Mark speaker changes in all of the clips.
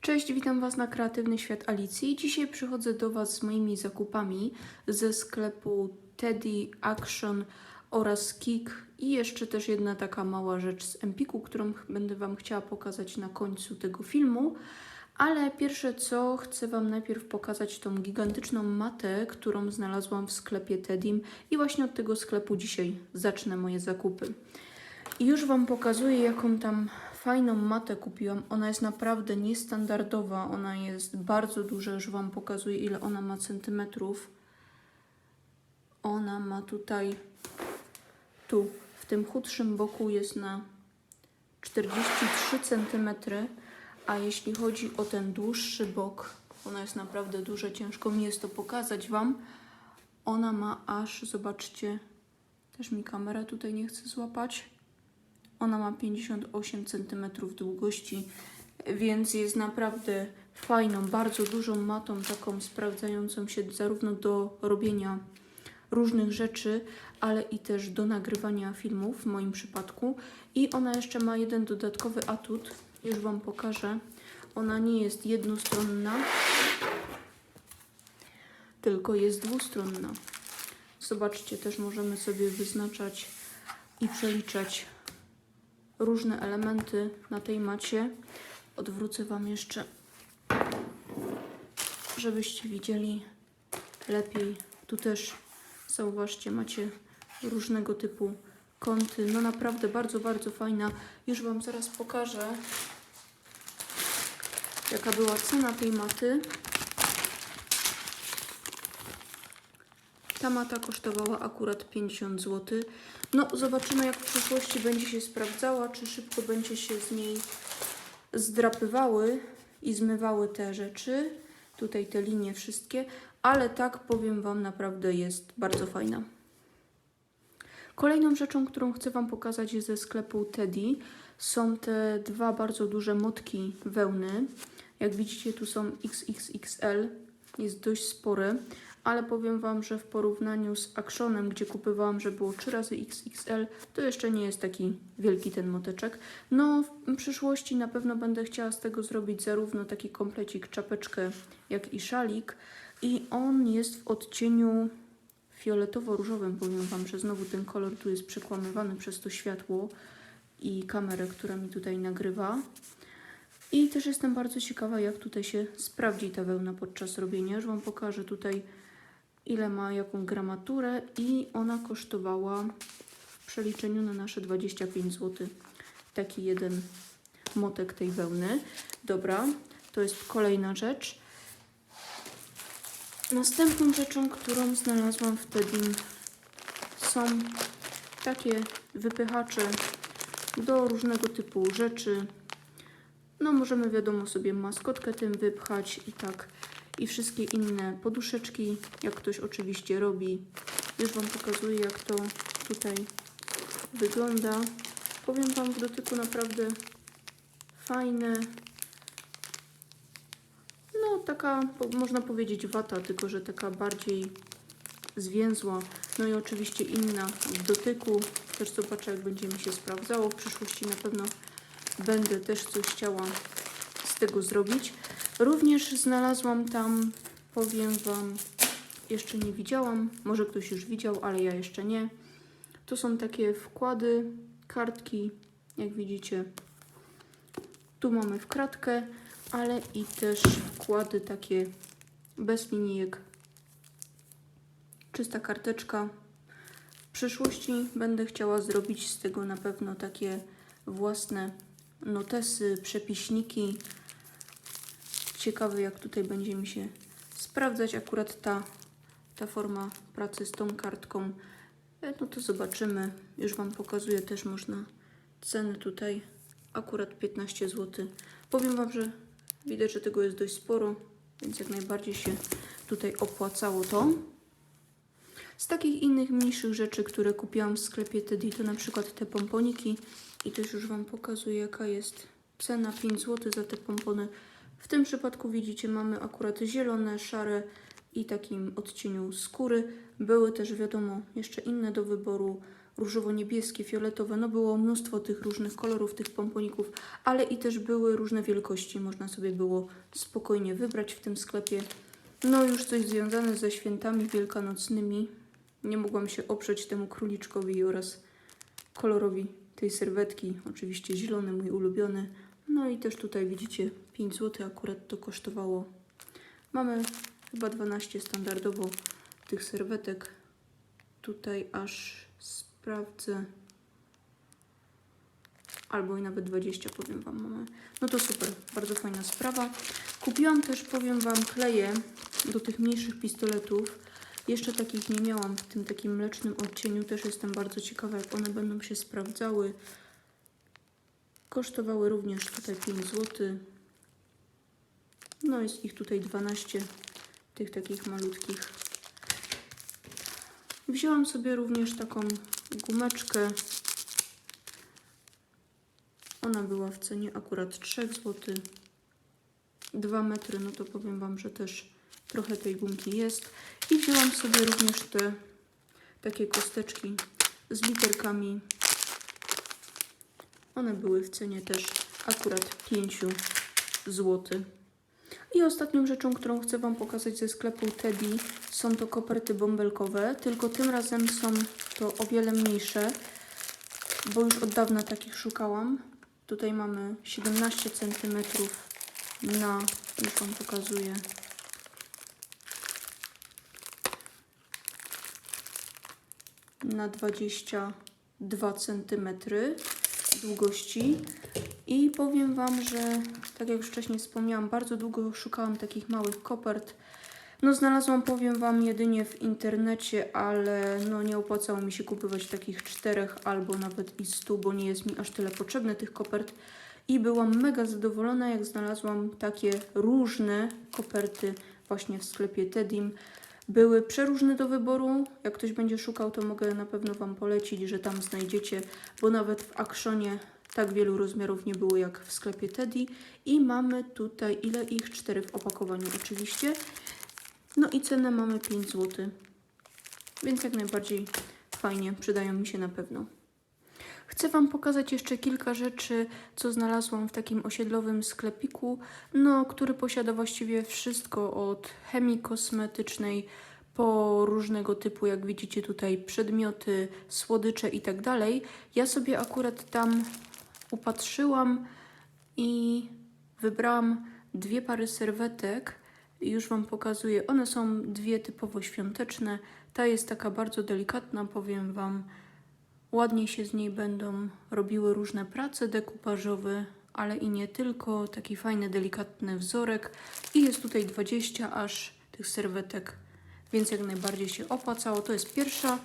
Speaker 1: Cześć, witam Was na Kreatywny Świat Alicji. Dzisiaj przychodzę do Was z moimi zakupami ze sklepu Teddy Action oraz Kik i jeszcze też jedna taka mała rzecz z Empiku, którą będę Wam chciała pokazać na końcu tego filmu. Ale pierwsze co, chcę Wam najpierw pokazać tą gigantyczną matę, którą znalazłam w sklepie Teddym i właśnie od tego sklepu dzisiaj zacznę moje zakupy. I już Wam pokazuję, jaką tam fajną matę kupiłam. Ona jest naprawdę niestandardowa. Ona jest bardzo duża. Już Wam pokazuję, ile ona ma centymetrów. Ona ma tutaj, tu, w tym chudszym boku jest na 43 centymetry, a jeśli chodzi o ten dłuższy bok, ona jest naprawdę duża. Ciężko mi jest to pokazać Wam. Ona ma aż, zobaczcie, też mi kamera tutaj nie chce złapać. Ona ma 58 cm długości, więc jest naprawdę fajną, bardzo dużą matą, taką sprawdzającą się zarówno do robienia różnych rzeczy, ale i też do nagrywania filmów w moim przypadku. I ona jeszcze ma jeden dodatkowy atut, już Wam pokażę. Ona nie jest jednostronna, tylko jest dwustronna. Zobaczcie, też możemy sobie wyznaczać i przeliczać różne elementy na tej macie. Odwrócę Wam jeszcze, żebyście widzieli lepiej. Tu też zauważcie, macie różnego typu kąty. No naprawdę bardzo, bardzo fajna. Już Wam zaraz pokażę, jaka była cena tej maty. Ta mata kosztowała akurat 50 zł. No, zobaczymy, jak w przyszłości będzie się sprawdzała, czy szybko będzie się z niej zdrapywały i zmywały te rzeczy. Tutaj te linie wszystkie, ale tak powiem Wam, naprawdę jest bardzo fajna. Kolejną rzeczą, którą chcę Wam pokazać jest ze sklepu Teddy. Są te dwa bardzo duże motki wełny. Jak widzicie, tu są XXXL, jest dość spory, ale powiem Wam, że w porównaniu z Actionem, gdzie kupowałam, że było 3 razy XXL, to jeszcze nie jest taki wielki ten moteczek. No, w przyszłości na pewno będę chciała z tego zrobić zarówno taki komplecik, czapeczkę, jak i szalik. I on jest w odcieniu fioletowo-różowym. Powiem Wam, że znowu ten kolor tu jest przekłamywany przez to światło i kamerę, która mi tutaj nagrywa. I też jestem bardzo ciekawa, jak tutaj się sprawdzi ta wełna podczas robienia. Już Wam pokażę tutaj, ile ma jaką gramaturę i ona kosztowała w przeliczeniu na nasze 25 zł. Taki jeden motek tej wełny. Dobra, to jest kolejna rzecz. Następną rzeczą, którą znalazłam wtedy są takie wypychacze do różnego typu rzeczy. No możemy wiadomo sobie maskotkę tym wypchać i tak i wszystkie inne poduszeczki, jak ktoś oczywiście robi. Już Wam pokazuję jak to tutaj wygląda. Powiem Wam w dotyku naprawdę fajne. No taka można powiedzieć wata, tylko że taka bardziej zwięzła. No i oczywiście inna w dotyku. Też zobaczę jak będzie mi się sprawdzało. W przyszłości na pewno będę też coś chciała z tego zrobić. Również znalazłam tam, powiem Wam, jeszcze nie widziałam, może ktoś już widział, ale ja jeszcze nie. To są takie wkłady, kartki, jak widzicie. Tu mamy w kratkę, ale i też wkłady takie bez linijek. Czysta karteczka. W przyszłości będę chciała zrobić z tego na pewno takie własne notesy, przepiśniki. Ciekawe jak tutaj będzie mi się sprawdzać akurat ta, ta forma pracy z tą kartką. E, No to zobaczymy. Już Wam pokazuję też można ceny tutaj. Akurat 15 zł. Powiem Wam, że widać, że tego jest dość sporo, więc jak najbardziej się tutaj opłacało to. Z takich innych mniejszych rzeczy, które kupiłam w sklepie Teddy, to na przykład te pomponiki. I też już Wam pokazuję, jaka jest cena 5 zł za te pompony. W tym przypadku widzicie, mamy akurat zielone, szare i takim odcieniu skóry. Były też, wiadomo, jeszcze inne do wyboru. różowo-niebieskie, fioletowe. No było mnóstwo tych różnych kolorów, tych pomponików, ale i też były różne wielkości. Można sobie było spokojnie wybrać w tym sklepie. No już coś związane ze świętami wielkanocnymi. Nie mogłam się oprzeć temu króliczkowi oraz kolorowi tej serwetki. Oczywiście zielony, mój ulubiony. No i też tutaj widzicie 5 zł akurat to kosztowało. Mamy chyba 12 standardowo tych serwetek. Tutaj aż sprawdzę. Albo i nawet 20 powiem Wam mamy. No to super, bardzo fajna sprawa. Kupiłam też, powiem Wam, kleje do tych mniejszych pistoletów. Jeszcze takich nie miałam w tym takim mlecznym odcieniu. Też jestem bardzo ciekawa, jak one będą się sprawdzały. Kosztowały również tutaj 5 zł. No jest ich tutaj 12, tych takich malutkich. Wzięłam sobie również taką gumeczkę. Ona była w cenie akurat 3 zł. 2 metry, no to powiem Wam, że też trochę tej gumki jest. I wzięłam sobie również te takie kosteczki z literkami. One były w cenie też akurat 5 zł. I ostatnią rzeczą, którą chcę Wam pokazać ze sklepu Teddy są to koperty bąbelkowe, tylko tym razem są to o wiele mniejsze, bo już od dawna takich szukałam. Tutaj mamy 17 cm na, już Wam pokazuję, na 22 cm długości. I powiem Wam, że tak jak już wcześniej wspomniałam, bardzo długo szukałam takich małych kopert. No znalazłam, powiem Wam, jedynie w internecie, ale no nie opłacało mi się kupować takich czterech albo nawet i stu, bo nie jest mi aż tyle potrzebne tych kopert. I byłam mega zadowolona, jak znalazłam takie różne koperty właśnie w sklepie Tedim. Były przeróżne do wyboru. Jak ktoś będzie szukał, to mogę na pewno Wam polecić, że tam znajdziecie, bo nawet w Actionie tak wielu rozmiarów nie było jak w sklepie Teddy. I mamy tutaj, ile ich? Cztery w opakowaniu oczywiście. No i cenę mamy 5 zł. Więc jak najbardziej fajnie, przydają mi się na pewno. Chcę Wam pokazać jeszcze kilka rzeczy, co znalazłam w takim osiedlowym sklepiku, no, który posiada właściwie wszystko od chemii kosmetycznej po różnego typu, jak widzicie tutaj, przedmioty, słodycze i tak dalej. Ja sobie akurat tam upatrzyłam i wybrałam dwie pary serwetek. Już Wam pokazuję. One są dwie typowo świąteczne. Ta jest taka bardzo delikatna, powiem Wam. Ładnie się z niej będą robiły różne prace dekupażowe, ale i nie tylko. Taki fajny, delikatny wzorek. I jest tutaj 20 aż tych serwetek, więc jak najbardziej się opłacało. To jest pierwsza.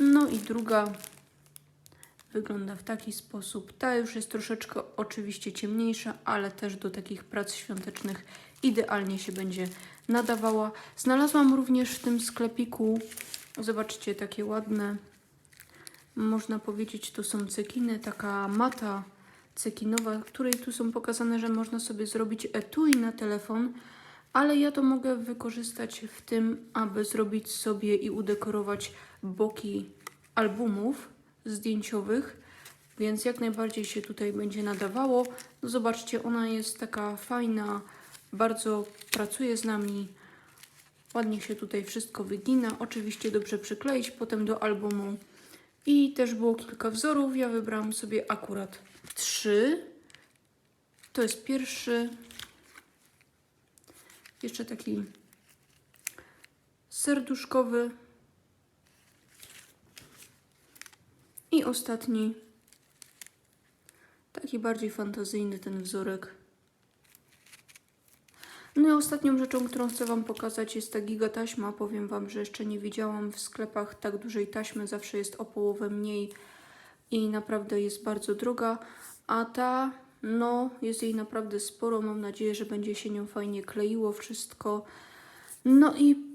Speaker 1: No i druga wygląda w taki sposób. Ta już jest troszeczkę oczywiście ciemniejsza, ale też do takich prac świątecznych idealnie się będzie nadawała. Znalazłam również w tym sklepiku, zobaczcie, takie ładne można powiedzieć, to są cekiny, taka mata cekinowa, której tu są pokazane, że można sobie zrobić etui na telefon, ale ja to mogę wykorzystać w tym, aby zrobić sobie i udekorować boki albumów zdjęciowych, więc jak najbardziej się tutaj będzie nadawało. Zobaczcie, ona jest taka fajna, bardzo pracuje z nami, ładnie się tutaj wszystko wygina. Oczywiście dobrze przykleić potem do albumu. I też było kilka wzorów. Ja wybrałam sobie akurat trzy. To jest pierwszy. Jeszcze taki serduszkowy. I ostatni. Taki bardziej fantazyjny ten wzorek. No i ostatnią rzeczą, którą chcę Wam pokazać jest ta giga taśma. Powiem Wam, że jeszcze nie widziałam w sklepach tak dużej taśmy. Zawsze jest o połowę mniej i naprawdę jest bardzo droga. A ta, no, jest jej naprawdę sporo. Mam nadzieję, że będzie się nią fajnie kleiło wszystko. No i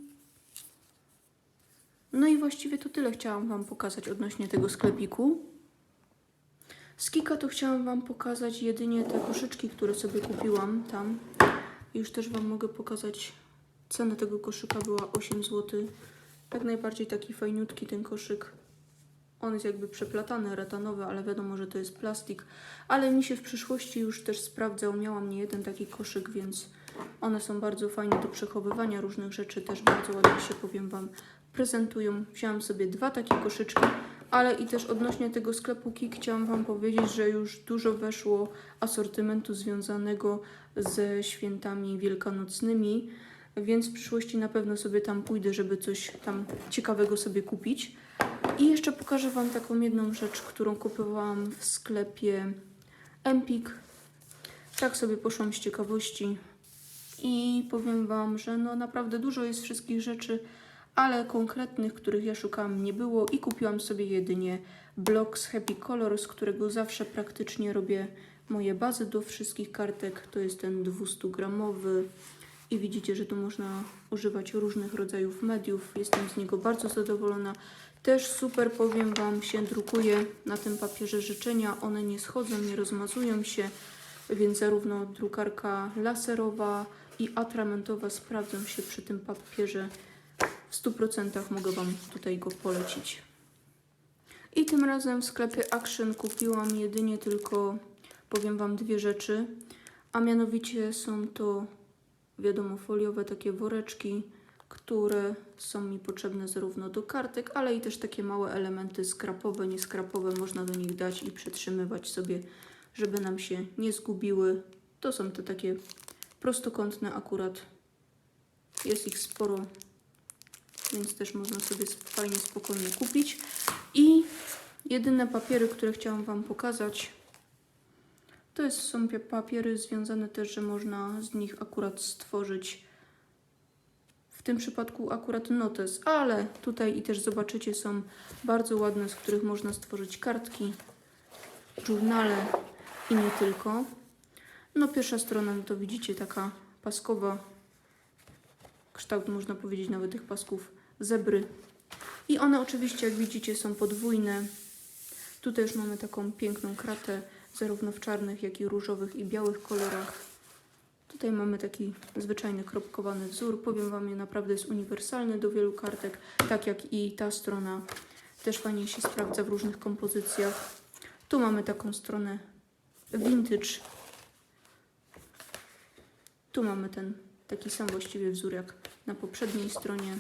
Speaker 1: no i właściwie to tyle chciałam Wam pokazać odnośnie tego sklepiku. Z Kika to chciałam Wam pokazać jedynie te koszyczki, które sobie kupiłam tam. Już też Wam mogę pokazać cenę tego koszyka była 8 zł. Jak najbardziej taki fajniutki ten koszyk. On jest jakby przeplatany, retanowy, ale wiadomo, że to jest plastik. Ale mi się w przyszłości już też sprawdzał. Miałam nie jeden taki koszyk, więc one są bardzo fajne do przechowywania różnych rzeczy. Też bardzo ładnie się, powiem Wam, prezentują. Wzięłam sobie dwa takie koszyczki, ale i też odnośnie tego sklepu KIK chciałam Wam powiedzieć, że już dużo weszło asortymentu związanego ze świętami wielkanocnymi, więc w przyszłości na pewno sobie tam pójdę, żeby coś tam ciekawego sobie kupić. I jeszcze pokażę Wam taką jedną rzecz, którą kupowałam w sklepie Empik. Tak sobie poszłam z ciekawości i powiem Wam, że no naprawdę dużo jest wszystkich rzeczy, ale konkretnych, których ja szukałam nie było i kupiłam sobie jedynie blok z Happy Color, z którego zawsze praktycznie robię moje bazy do wszystkich kartek. To jest ten 200 gramowy i widzicie, że tu można używać różnych rodzajów mediów. Jestem z niego bardzo zadowolona. Też super, powiem Wam, się drukuje na tym papierze życzenia. One nie schodzą, nie rozmazują się, więc zarówno drukarka laserowa i atramentowa sprawdzą się przy tym papierze. W 100% mogę Wam tutaj go polecić. I tym razem w sklepie Action kupiłam jedynie tylko, powiem Wam, dwie rzeczy. A mianowicie są to, wiadomo, foliowe takie woreczki, które są mi potrzebne zarówno do kartek, ale i też takie małe elementy skrapowe, nieskrapowe można do nich dać i przetrzymywać sobie, żeby nam się nie zgubiły. To są te takie prostokątne akurat. Jest ich sporo, więc też można sobie fajnie, spokojnie kupić. I jedyne papiery, które chciałam Wam pokazać, to jest, są pie- papiery związane też, że można z nich akurat stworzyć w tym przypadku akurat notes, ale tutaj i też zobaczycie są bardzo ładne, z których można stworzyć kartki, żurnale i nie tylko. No pierwsza strona, no to widzicie, taka paskowa, kształt można powiedzieć nawet tych pasków zebry. I one oczywiście, jak widzicie, są podwójne. Tutaj już mamy taką piękną kratę, zarówno w czarnych, jak i różowych i białych kolorach. Tutaj mamy taki zwyczajny kropkowany wzór. Powiem Wam, że naprawdę jest uniwersalny do wielu kartek, tak jak i ta strona też fajnie się sprawdza w różnych kompozycjach. Tu mamy taką stronę vintage. Tu mamy ten taki sam właściwie wzór jak na poprzedniej stronie.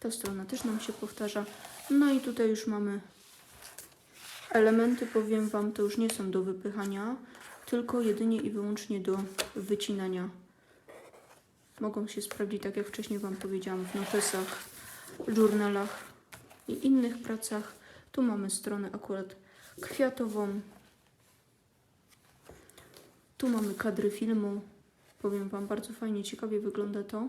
Speaker 1: Ta strona też nam się powtarza. No i tutaj już mamy elementy, powiem Wam, to już nie są do wypychania, tylko jedynie i wyłącznie do wycinania. Mogą się sprawdzić, tak jak wcześniej Wam powiedziałam, w notesach, żurnalach i innych pracach. Tu mamy stronę akurat kwiatową. Tu mamy kadry filmu. Powiem Wam, bardzo fajnie, ciekawie wygląda to.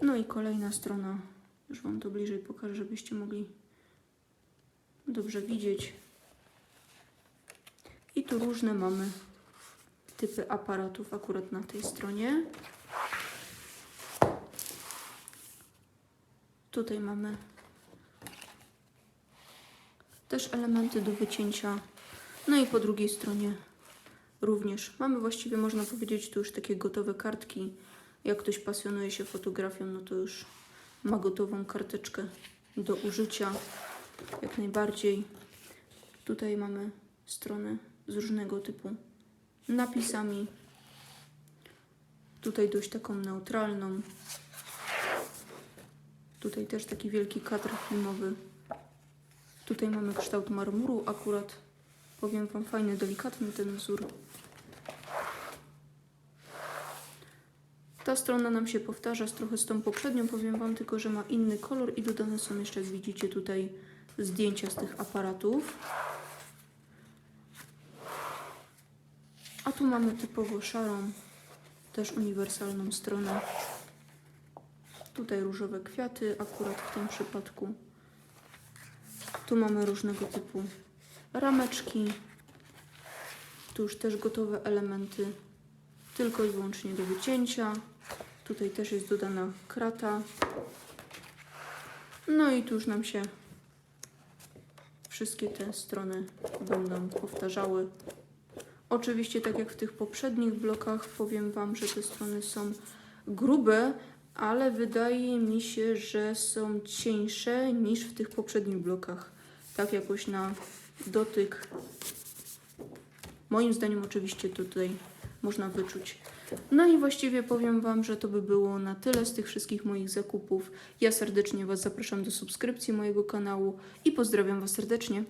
Speaker 1: No i kolejna strona. Już Wam to bliżej pokażę, żebyście mogli dobrze widzieć. I tu różne mamy typy aparatów akurat na tej stronie. Tutaj mamy też elementy do wycięcia. No i po drugiej stronie również mamy właściwie, można powiedzieć, tu już takie gotowe kartki. Jak ktoś pasjonuje się fotografią, no to już ma gotową karteczkę do użycia. Jak najbardziej. Tutaj mamy stronę z różnego typu napisami. Tutaj dość taką neutralną. Tutaj też taki wielki kadr filmowy. Tutaj mamy kształt marmuru akurat. Powiem Wam, fajny, delikatny ten wzór. Ta strona nam się powtarza z trochę z tą poprzednią, powiem Wam tylko, że ma inny kolor i dodane są jeszcze, jak widzicie tutaj, zdjęcia z tych aparatów. A tu mamy typowo szarą, też uniwersalną stronę. Tutaj różowe kwiaty, akurat w tym przypadku. Tu mamy różnego typu rameczki. Tu już też gotowe elementy, tylko i wyłącznie do wycięcia. Tutaj też jest dodana krata. No i tu już nam się wszystkie te strony będą powtarzały. Oczywiście, tak jak w tych poprzednich blokach, powiem Wam, że te strony są grube, ale wydaje mi się, że są cieńsze niż w tych poprzednich blokach. Tak jakoś na dotyk. Moim zdaniem oczywiście tutaj można wyczuć. No i właściwie powiem Wam, że to by było na tyle z tych wszystkich moich zakupów. Ja serdecznie Was zapraszam do subskrypcji mojego kanału i pozdrawiam Was serdecznie.